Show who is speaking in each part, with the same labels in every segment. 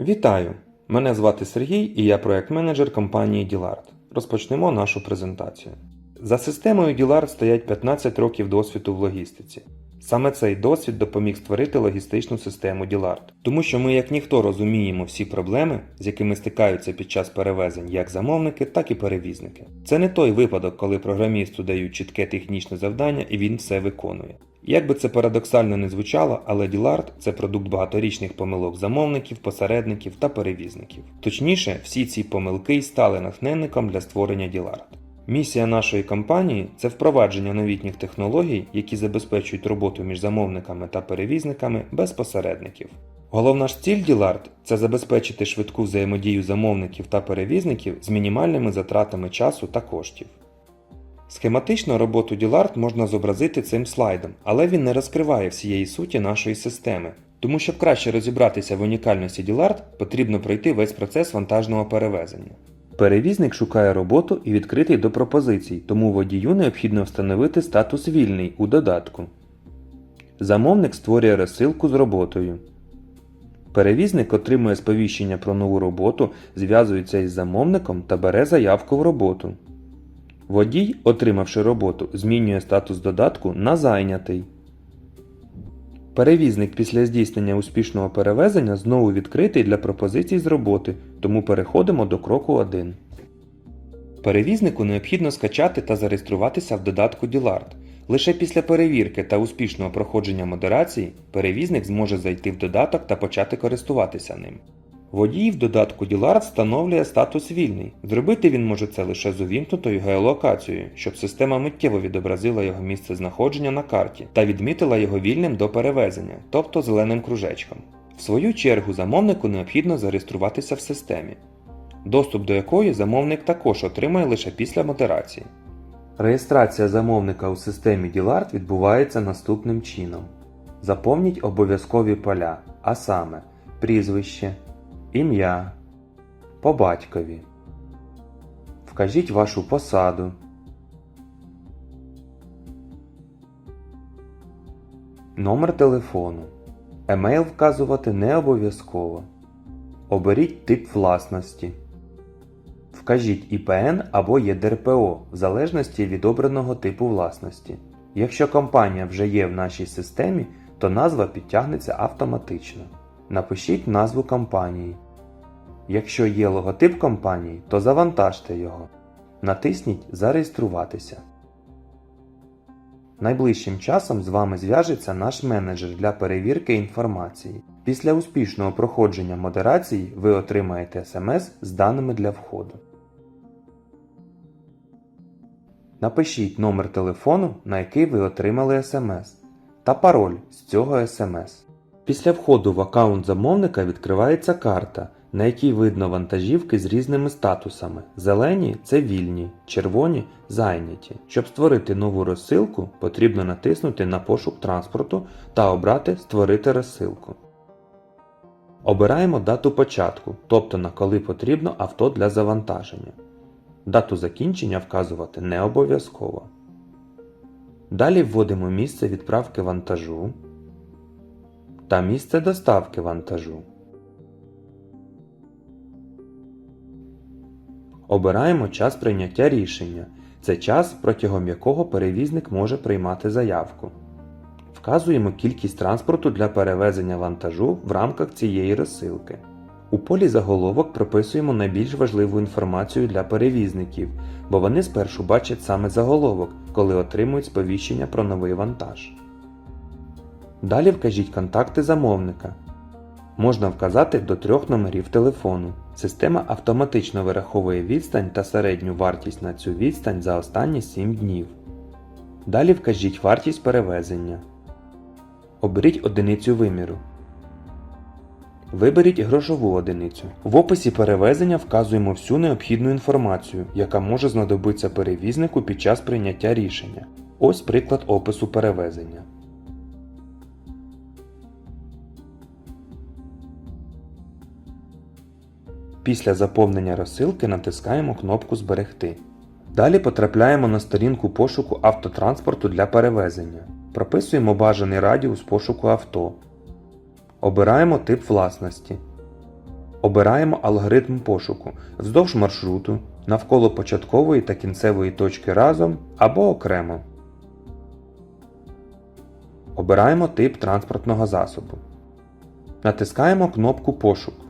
Speaker 1: Вітаю! Мене звати Сергій і я проект-менеджер компанії Діларт. Розпочнемо нашу презентацію. За системою Діларт стоять 15 років досвіду в логістиці. Саме цей досвід допоміг створити логістичну систему Діларт, тому що ми як ніхто розуміємо всі проблеми, з якими стикаються під час перевезень як замовники, так і перевізники. Це не той випадок, коли програмісту дають чітке технічне завдання і він все виконує. Як би це парадоксально не звучало, але Діларт це продукт багаторічних помилок замовників, посередників та перевізників. Точніше, всі ці помилки й стали натхненником для створення Діларт. Місія нашої компанії це впровадження новітніх технологій, які забезпечують роботу між замовниками та перевізниками без посередників. Головна ж ціль Діларт це забезпечити швидку взаємодію замовників та перевізників з мінімальними затратами часу та коштів. Схематично роботу Діларт можна зобразити цим слайдом, але він не розкриває всієї суті нашої системи. Тому щоб краще розібратися в унікальності Діларт, потрібно пройти весь процес вантажного перевезення. Перевізник шукає роботу і відкритий до пропозицій, тому водію необхідно встановити статус вільний у додатку. Замовник створює розсилку з роботою. Перевізник отримує сповіщення про нову роботу, зв'язується із замовником та бере заявку в роботу. Водій, отримавши роботу, змінює статус додатку на зайнятий. Перевізник після здійснення успішного перевезення знову відкритий для пропозицій з роботи, тому переходимо до кроку 1. Перевізнику необхідно скачати та зареєструватися в додатку Діларт. Лише після перевірки та успішного проходження модерації перевізник зможе зайти в додаток та почати користуватися ним. Водій в додатку Діларт встановлює статус вільний. Зробити він може це лише з увімкнутою геолокацією, щоб система миттєво відобразила його місце знаходження на карті та відмітила його вільним до перевезення, тобто зеленим кружечком. В свою чергу замовнику необхідно зареєструватися в системі, доступ до якої замовник також отримає лише після модерації. Реєстрація замовника у системі Діларт відбувається наступним чином. Заповніть обов'язкові поля, а саме прізвище, ім'я, по батькові. Вкажіть вашу посаду. Номер телефону. Емейл вказувати не обов'язково. Оберіть тип власності. Вкажіть ІПН або ЄДРПО в залежності від обраного типу власності. Якщо компанія вже є в нашій системі, то назва підтягнеться автоматично. Напишіть назву компанії. Якщо є логотип компанії, то завантажте його. Натисніть Зареєструватися. Найближчим часом з вами зв'яжеться наш менеджер для перевірки інформації. Після успішного проходження модерації ви отримаєте смс з даними для входу. Напишіть номер телефону, на який ви отримали смс, та пароль з цього смс. Після входу в аккаунт замовника відкривається карта, на якій видно вантажівки з різними статусами. Зелені це вільні, червоні зайняті. Щоб створити нову розсилку, потрібно натиснути на пошук транспорту та обрати Створити розсилку. Обираємо дату початку, тобто на коли потрібно авто для завантаження. Дату закінчення вказувати не обов'язково. Далі вводимо місце відправки вантажу та місце доставки вантажу. Обираємо час прийняття рішення. Це час, протягом якого перевізник може приймати заявку. Вказуємо кількість транспорту для перевезення вантажу в рамках цієї розсилки. У полі заголовок прописуємо найбільш важливу інформацію для перевізників, бо вони спершу бачать саме заголовок, коли отримують сповіщення про новий вантаж. Далі вкажіть контакти замовника. Можна вказати до трьох номерів телефону. Система автоматично вираховує відстань та середню вартість на цю відстань за останні 7 днів. Далі вкажіть вартість перевезення. Оберіть одиницю виміру. Виберіть грошову одиницю. В описі перевезення вказуємо всю необхідну інформацію, яка може знадобитися перевізнику під час прийняття рішення. Ось приклад опису перевезення. Після заповнення розсилки натискаємо кнопку Зберегти. Далі потрапляємо на сторінку пошуку автотранспорту для перевезення. Прописуємо бажаний радіус пошуку авто. Обираємо тип власності. Обираємо алгоритм пошуку вздовж маршруту, навколо початкової та кінцевої точки разом або окремо. Обираємо тип транспортного засобу. Натискаємо кнопку Пошук.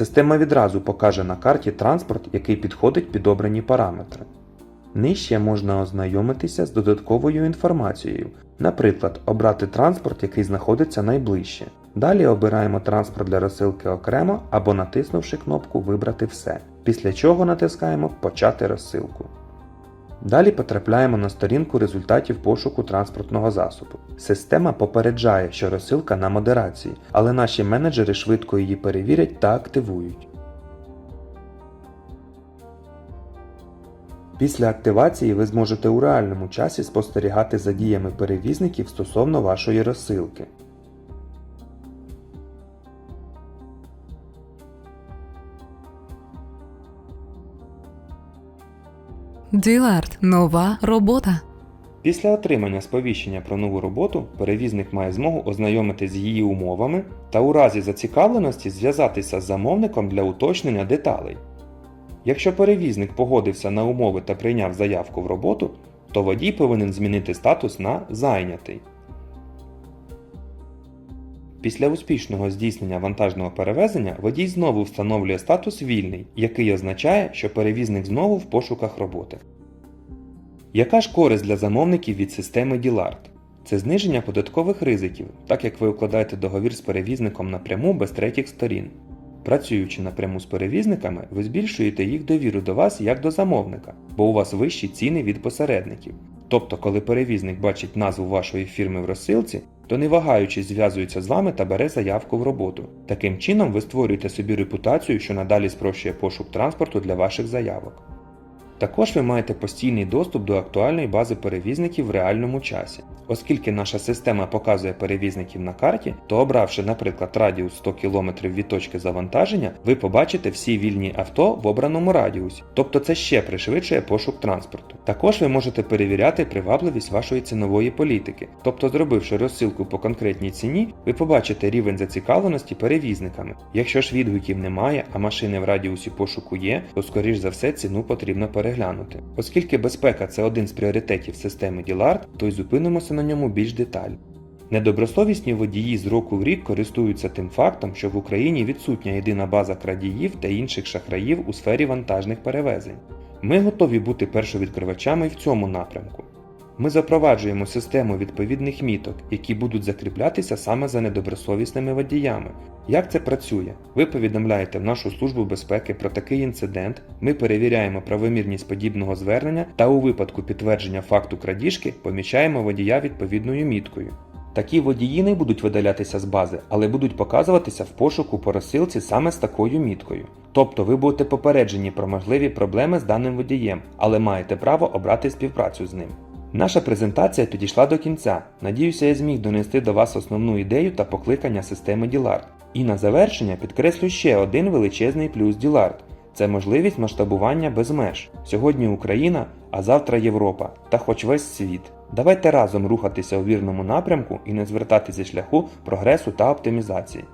Speaker 1: Система відразу покаже на карті транспорт, який підходить під обрані параметри. Нижче можна ознайомитися з додатковою інформацією, наприклад, обрати транспорт, який знаходиться найближче. Далі обираємо транспорт для розсилки окремо або натиснувши кнопку Вибрати все, після чого натискаємо Почати розсилку. Далі потрапляємо на сторінку результатів пошуку транспортного засобу. Система попереджає, що розсилка на модерації, але наші менеджери швидко її перевірять та активують. Після активації ви зможете у реальному часі спостерігати за діями перевізників стосовно вашої розсилки.
Speaker 2: Ділард. Нова робота.
Speaker 1: Після отримання сповіщення про нову роботу перевізник має змогу ознайомитись з її умовами та у разі зацікавленості зв'язатися з замовником для уточнення деталей. Якщо перевізник погодився на умови та прийняв заявку в роботу, то водій повинен змінити статус на зайнятий. Після успішного здійснення вантажного перевезення водій знову встановлює статус вільний, який означає, що перевізник знову в пошуках роботи. Яка ж користь для замовників від системи Діларт? Це зниження податкових ризиків, так як ви укладаєте договір з перевізником напряму без третіх сторін. Працюючи напряму з перевізниками, ви збільшуєте їх довіру до вас як до замовника, бо у вас вищі ціни від посередників. Тобто, коли перевізник бачить назву вашої фірми в розсилці, то не вагаючись зв'язується з вами та бере заявку в роботу. Таким чином ви створюєте собі репутацію, що надалі спрощує пошук транспорту для ваших заявок. Також ви маєте постійний доступ до актуальної бази перевізників в реальному часі. Оскільки наша система показує перевізників на карті, то обравши, наприклад, радіус 100 км від точки завантаження, ви побачите всі вільні авто в обраному радіусі, тобто це ще пришвидшує пошук транспорту. Також ви можете перевіряти привабливість вашої цінової політики, тобто зробивши розсилку по конкретній ціні, ви побачите рівень зацікавленості перевізниками. Якщо ж відгуків немає, а машини в радіусі пошуку є, то скоріш за все ціну потрібно переглянути. Оскільки безпека це один з пріоритетів системи Діларт, то й зупинимося на ньому більш детально. Недобросовісні водії з року в рік користуються тим фактом, що в Україні відсутня єдина база крадіїв та інших шахраїв у сфері вантажних перевезень. Ми готові бути першовідкривачами в цьому напрямку. Ми запроваджуємо систему відповідних міток, які будуть закріплятися саме за недобросовісними водіями. Як це працює? Ви повідомляєте в нашу службу безпеки про такий інцидент, ми перевіряємо правомірність подібного звернення та у випадку підтвердження факту крадіжки помічаємо водія відповідною міткою. Такі водії не будуть видалятися з бази, але будуть показуватися в пошуку по розсилці саме з такою міткою. Тобто ви будете попереджені про можливі проблеми з даним водієм, але маєте право обрати співпрацю з ним. Наша презентація підійшла до кінця. Надіюся, я зміг донести до вас основну ідею та покликання системи Діларт. І на завершення підкреслю ще один величезний плюс Діларт це можливість масштабування без меж. Сьогодні Україна, а завтра Європа та хоч весь світ. Давайте разом рухатися у вірному напрямку і не звертати зі шляху прогресу та оптимізації.